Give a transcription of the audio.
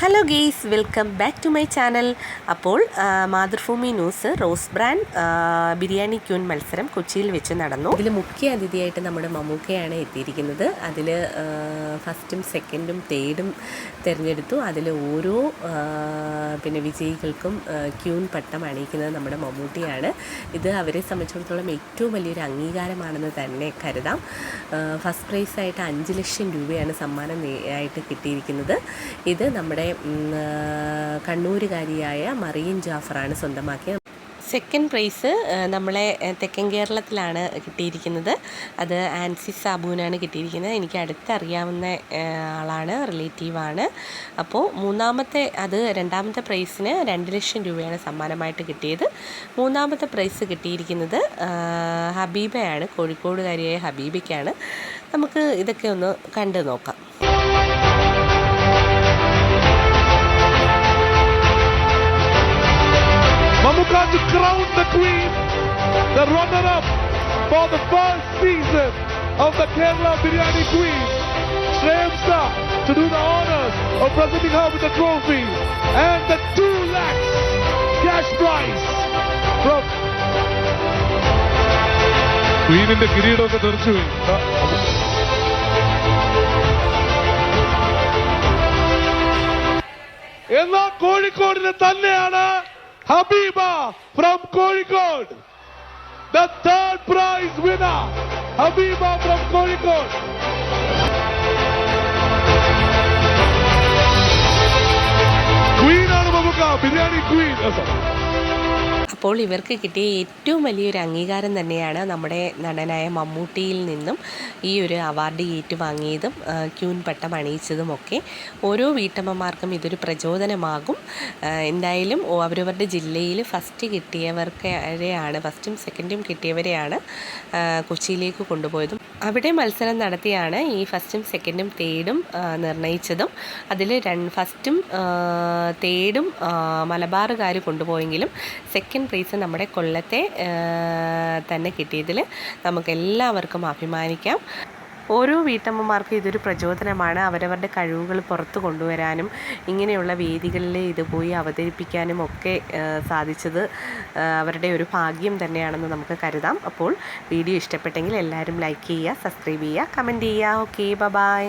Hello guys welcome back to my channel അപ്പോൾ Mathrubhumi news rose brand biryani queen മത്സരം കൊച്ചിയിൽ വെച്ച് നടന്നു. ഇതിൽ മുഖ്യ അതിഥിയായിട്ട് നമ്മുടെ മമ്മൂക്കയാണ് എത്തിയിരിക്കുന്നത്. അതിൽ ഫസ്റ്റും സെക്കൻഡും തേർഡും തിരഞ്ഞെടുത്തു. അതിൽ ഓരോ പിന്നെ വിജയികൾക്കും ക്യൂൻ പട്ടം അണിയിക്കുന്നത് നമ്മുടെ മമ്മൂട്ടിയാണ്. ഇത് അവരെ സംബന്ധിച്ചിടത്തോളം ഏറ്റവും വലിയൊരു അംഗീകാരമാണെന്ന് തന്നെ കരുതാം. ഫസ്റ്റ് പ്രൈസായിട്ട് അഞ്ച് ലക്ഷം രൂപയാണ് സമ്മാനം ആയിട്ട് കിട്ടിയിരിക്കുന്നത്. ഇത് നമ്മുടെ കണ്ണൂരുകാരിയായ മറിയൻ ജാഫറാണ് സ്വന്തമാക്കിയത് സെക്കൻഡ് പ്രൈസ് നമ്മളെ തെക്കൻ കേരളത്തിലാണ് കിട്ടിയിരിക്കുന്നത്. അത് ആൻസി സാബുവിനാണ് കിട്ടിയിരിക്കുന്നത്. എനിക്ക് അടുത്തറിയാവുന്ന ആളാണ് റിലേറ്റീവാണ് അപ്പോൾ മൂന്നാമത്തെ അത് രണ്ടാമത്തെ പ്രൈസിന് രണ്ട് ലക്ഷം രൂപയാണ് സമ്മാനമായിട്ട് കിട്ടിയത്. മൂന്നാമത്തെ പ്രൈസ് കിട്ടിയിരിക്കുന്നത് ഹബീബയാണ് കോഴിക്കോടുകാരിയായ ഹബീബയ്ക്കാണ്. നമുക്ക് ഇതൊക്കെ ഒന്ന് കണ്ടു നോക്കാം. Mamuka to crown the queen, the runner-up for the first season of the Kerala Biryani Queen. Shreyamsa to do the honors of presenting her with the trophy and the 2 lakhs cash prize from ക്വീനിന്റെ കിരീടമൊക്കെ തെറിച്ചുപോയി എന്നാ കോഴിക്കോടിന് തന്നെയാണ് Habiba from Kozhikode. The third prize winner, Habiba from Kozhikode. Queen Anubhavaka, Biryani Queen. അപ്പോൾ ഇവർക്ക് കിട്ടിയ ഏറ്റവും വലിയൊരു അംഗീകാരം തന്നെയാണ് നമ്മുടെ നടനായ മമ്മൂട്ടിയിൽ നിന്നും ഈ ഒരു അവാർഡ് ഏറ്റുവാങ്ങിയതും ക്യൂൻ പട്ടം അണിയിച്ചതുമൊക്കെ. ഓരോ വീട്ടമ്മമാർക്കും ഇതൊരു പ്രചോദനമാകും. എന്തായാലും അവരവരുടെ ജില്ലയിൽ ഫസ്റ്റ് കിട്ടിയവർക്കാണ് ഫസ്റ്റും സെക്കൻഡും കിട്ടിയവരെയാണ് കൊച്ചിയിലേക്ക് കൊണ്ടുപോയതും. അവിടെ മത്സരം നടത്തിയാണ് ഈ ഫസ്റ്റും സെക്കൻഡും തേർഡും നിർണയിച്ചതും. അതിൽ രണ്ട് ഫസ്റ്റും തേർഡും മലബാറുകാർ കൊണ്ടുപോയെങ്കിലും സെക്കൻഡ് പ്രൈസ് നമ്മുടെ കൊല്ലത്തെ തന്നെ കിട്ടിയതിൽ നമുക്ക് എല്ലാവർക്കും അഭിമാനിക്കാം. ഓരോ വീട്ടമ്മമാർക്കും ഇതൊരു പ്രചോദനമാണ്. അവരവരുടെ കഴിവുകൾ പുറത്തു കൊണ്ടുവരാനും ഇങ്ങനെയുള്ള വേദികളിൽ ഇത് പോയി അവതരിപ്പിക്കാനും ഒക്കെ സാധിച്ചത് അവരുടെ ഒരു ഭാഗ്യം തന്നെയാണെന്ന് നമുക്ക് കരുതാം. അപ്പോൾ വീഡിയോ ഇഷ്ടപ്പെട്ടെങ്കിൽ എല്ലാവരും ലൈക്ക് ചെയ്യുക സബ്സ്ക്രൈബ് ചെയ്യുക കമന്റ് ചെയ്യുക. Okay bye.